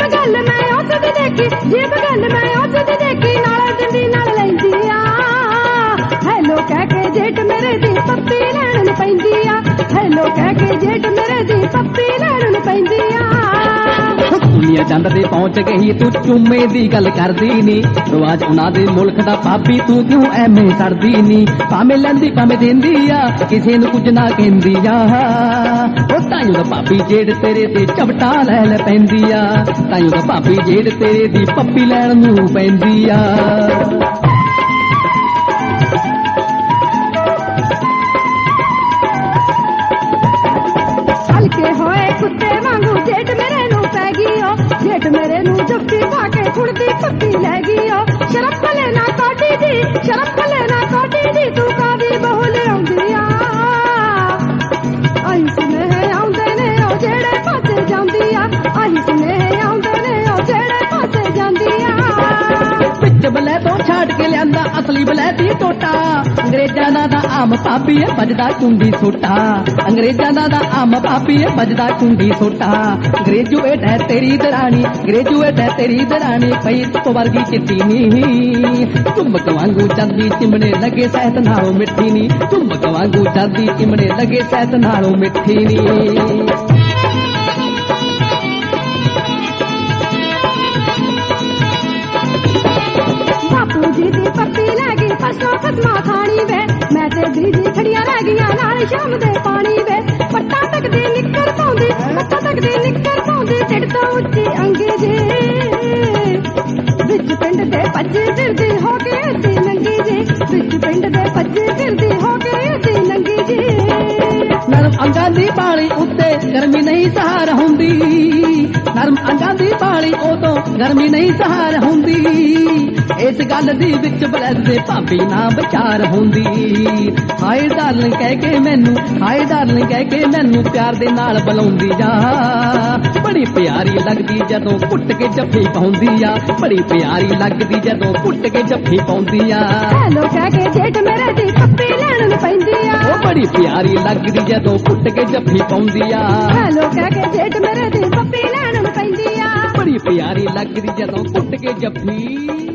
ਜੀਬ ਗੱਲ ਮੈਂ ਉਸ ਦੀ ਦੇਖੀ, ਜੀਬ ਗੱਲ ਮੈਂ ਉਸ ਦੀ ਦੇਖੀ, ਨਾਲ ਦਿੰਦੀ ਨਾਲ ਲੈਂਦੀ ਆ। ਹੈਲੋ, ਕਹਿ ਕੇ ਜੇਠ ਮੇਰੇ ਦੀ ਪੱਪੀ ਲੈਣ ਪੈਂਦੀ ਆ। ਹੈਲੋ, ਕਹਿ ਕੇ ਜੇਠ ਮੇਰੇ ਦੀ ਚੰਦ ਤੇ ਪਹੁੰਚ ਗਈ, ਤੂੰ ਚੁੰਮੇ ਦੀ ਗੱਲ ਕਰਦੀ ਨੀ। ਰਵਾਜ ਉਹਨਾਂ ਦੇ ਮੁਲਕ ਦਾ, ਭਾਬੀ ਤੂੰ ਕਿਉਂ ਐਵੇਂ ਸੜਦੀ ਨੀ? ਭਾਵੇਂ ਲੈਂਦੀ, ਭਾਵੇਂ ਦਿੰਦੀ ਆ, ਕਿਸੇ ਨੂੰ ਕੁਝ ਨਾ ਕਹਿੰਦੀ ਆ। ਉਹ ਤਾਈਓ ਦਾ ਭਾਬੀ ਜੇੜ ਤੇਰੇ ਤੇ ਚਪਟਾ ਲੈ ਲੈ ਪੈਂਦੀ ਆ। ਤਾਈਓ ਦਾ ਭਾਬੀ ਜੇੜ ਤੇਰੇ ਦੀ ਪੱਪੀ ਲੈਣ ਨੂੰ ਪੈਂਦੀ ਆ। ਅਸਲੀ ਬਲੈਤੀ ਟੋਟਾ। ਅੰਗਰੇਜ਼ਾਂ ਦਾ ਦਾ ਆਮ ਪਾਪੀ ਹੈ, ਵੱਜਦਾ ਕੁੰਡੀ ਸੋਟਾ। ਅੰਗਰੇਜ਼ਾਂ ਦਾ ਦਾ ਆਮ ਪਾਪੀ ਹੈ, ਵੱਜਦਾ ਕੁੰਡੀ ਸੋਟਾ। ਗ੍ਰੈਜੂਏਟ ਹੈ ਤੇਰੀ ਦਰਾਣੀ ਗ੍ਰੈਜੂਏਟ ਹੈ ਤੇਰੀ ਦਰਾਣੀ ਪਈ ਤੋਂ ਵਰਗੀ ਚਿੱਟੀ ਨੀ। ਚੁੰਮਕ ਵਾਂਗੂ ਚੰਦੀ ਚਿਮਣੇ ਲਗੇ, ਸਹਿਤ ਨਾਲੋਂ ਮਿੱਠੀ ਨੀ। ਚੁੰਮਕ ਵਾਂਗੂ ਚੰਦੀ ਚਿਮਣੇ ਲਗੇ, ਸਹਿਤ ਨਾਲੋਂ ਮਿੱਠੀ ਨੀ। ਗਈਆਂ ਸ਼ਾਮ ਦੇ ਪਾਣੀ ਵੇ ਪੱਟਾ ਤੱਕ ਦੀ ਨਿੱਕਰ ਪਾਉਂਦੀ, ਪੱਟਾ ਤੱਕ ਦੀ ਨਿੱਕਰ ਪਾਉਂਦੀ, ਢਿੱਡ ਉੱਚੀ ਅੰਗੀ ਜੀ ਵਿੱਚ ਪਿੰਡ ਦੇ ਭੱਜੀ ਫਿਰਦੀ ਹੋ ਕੇ ਅੰਗਾਂ ਦੀ ਬਾਲੀ ਉਦੋਂ ਗਰਮੀ ਨਹੀਂ ਸਹਾਰ ਹੁੰਦੀ। ਇਸ ਗੱਲ ਦੀ ਵਿੱਚ ਬਲਦ ਦੇ ਭਾਬੀ ਨਾ ਵਿਚਾਰ ਹੁੰਦੀ। ਹਾਏ ਡਾਰਲਿੰਗ ਕਹਿ ਕੇ ਮੈਨੂੰ ਹਾਏ ਡਾਰਲਿੰਗ ਕਹਿ ਕੇ ਮੈਨੂੰ ਪਿਆਰ ਦੇ ਨਾਲ ਬੁਲਾਉਂਦੀ ਜਾ। ਬੜੀ ਪਿਆਰੀ ਲੱਗਦੀ ਜਦੋਂ ਪੁੱਟ ਕੇ ਜੱਫੀ ਪਾਉਂਦੀ ਆ। ਬੜੀ ਪਿਆਰੀ ਲੱਗਦੀ ਜਦੋਂ ਪੁੱਟ ਕੇ ਜੱਫੀ ਪਾਉਂਦੀ ਆ। ਹੈਲੋ ਕਹਿ ਕੇ ਜੇਠ ਮੇਰੇ ਦੀ ਪੱਪੀ ਲੈਣ ਨੂੰ ਪੈਂਦੀ ਆ। ਉਹ ਬੜੀ ਪਿਆਰੀ ਲੱਗਦੀ ਜਦੋਂ ਪੁੱਟ ਕੇ ਜੱਫੀ ਪਾਉਂਦੀ ਆ। ਹੈਲੋ ਕਹਿ ਕੇ ਜੇਠ ਮੇਰੇ ਦੀ ਪਿਆਰੀ ਲੱਗਦੀ ਜਦੋਂ ਪੁੱਟ ਕੇ ਜੱਫੀ।